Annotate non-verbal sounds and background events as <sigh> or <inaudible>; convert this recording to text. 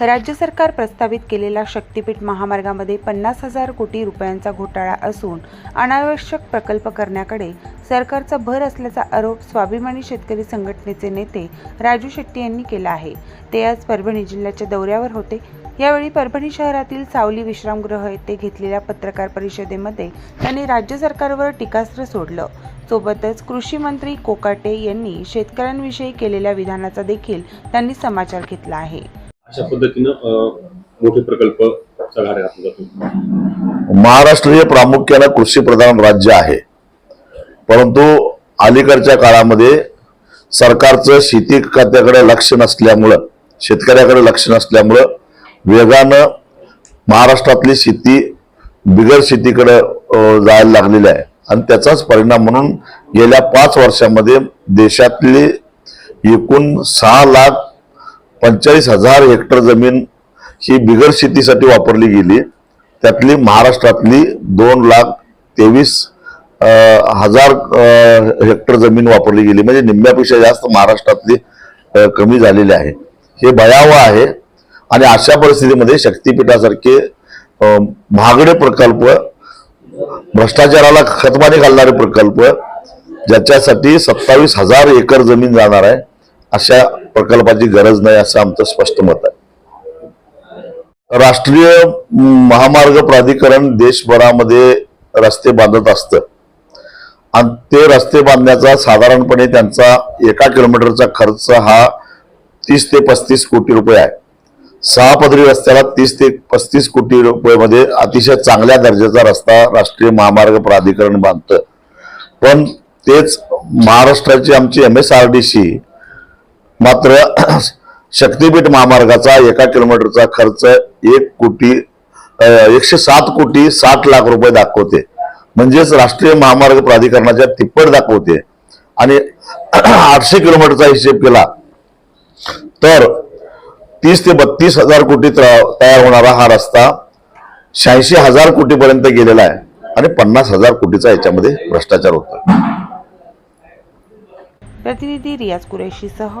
राज्य सरकार प्रस्तावित केलेला शक्तीपीठ महामार्गामध्ये पन्नास हजार कोटी रुपयांचा घोटाळा असून अनावश्यक प्रकल्प करण्याकडे सरकारचा भर असल्याचा आरोप स्वाभिमानी शेतकरी संघटनेचे नेते राजू शेट्टी यांनी केला आहे. ते आज परभणी जिल्ह्याच्या दौऱ्यावर होते. यावेळी परभणी शहरातील सावली विश्रामगृह येथे घेतलेल्या पत्रकार परिषदेमध्ये त्यांनी राज्य सरकारवर टीकास्त्र सोडलं. सोबतच कृषी मंत्री कोकाटे यांनी शेतकऱ्यांविषयी केलेल्या विधानाचा देखील त्यांनी समाचार घेतला आहे. अशा पद्धतीनं मोठे प्रकल्प महाराष्ट्रीय महाराष्ट्र हे प्रामुख्यानं कृषी प्रधान राज्य आहे. परंतु अलीकडच्या काळामध्ये सरकारचं शेती खात्याकडे लक्ष नसल्यामुळं शेतकऱ्याकडे लक्ष नसल्यामुळं वेगानं महाराष्ट्रातली शेती बिगर शेतीकडे जायला लागलेली आहे. आणि त्याचाच परिणाम म्हणून गेल्या पाच वर्षामध्ये देशातली एकूण सहा लाख पंचेचाळीस हजार हेक्टर जमीन ही बिगर शेतीसाठी वापरली गेली. त्यातली महाराष्ट्रातली दोन लाख तेवीस हजार हेक्टर जमीन वापरली गेली. म्हणजे निम्म्यापेक्षा जास्त महाराष्ट्रातली कमी झालेली आहे. हे भयावह आहे. आणि अशा परिस्थितीमध्ये शक्तीपीठासारखे महागडे प्रकल्प भ्रष्टाचाराला खतमाने घालणारे प्रकल्प ज्याच्यासाठी सत्तावीस हजार एकर जमीन जाणार आहे. अशा प्रकल्पाची गरज नाही असं आमचं स्पष्ट मत आहे. राष्ट्रीय महामार्ग प्राधिकरण देशभरामध्ये रस्ते बांधत असतं. आणि ते रस्ते बांधण्याचा साधारणपणे त्यांचा एका किलोमीटरचा खर्च हा तीस ते पस्तीस कोटी रुपये आहे. सहा पदरी रस्त्याला तीस ते पस्तीस कोटी रुपयेमध्ये अतिशय चांगल्या दर्जाचा रस्ता राष्ट्रीय महामार्ग प्राधिकरण बांधतं. पण तेच महाराष्ट्राची आमची M S R D C मात्र <clears throat> शक्तीपीठ महामार्गाचा एका किलोमीटरचा खर्च एक कोटी एकशे सात कोटी साठ लाख रुपये दाखवते. म्हणजेच राष्ट्रीय महामार्ग प्राधिकरणाच्या तिप्पट दाखवते. आणि <clears throat> आठशे किलोमीटरचा हिशेब केला तर तीस ते बत्तीस हजार कोटी तयार होणारा हा रस्ता शहाऐंशी हजार कोटीपर्यंत गेलेला आहे. आणि पन्नास हजार कोटीचा याच्यामध्ये भ्रष्टाचार होतो प्रतिनिधी रियाज कुरेशीसह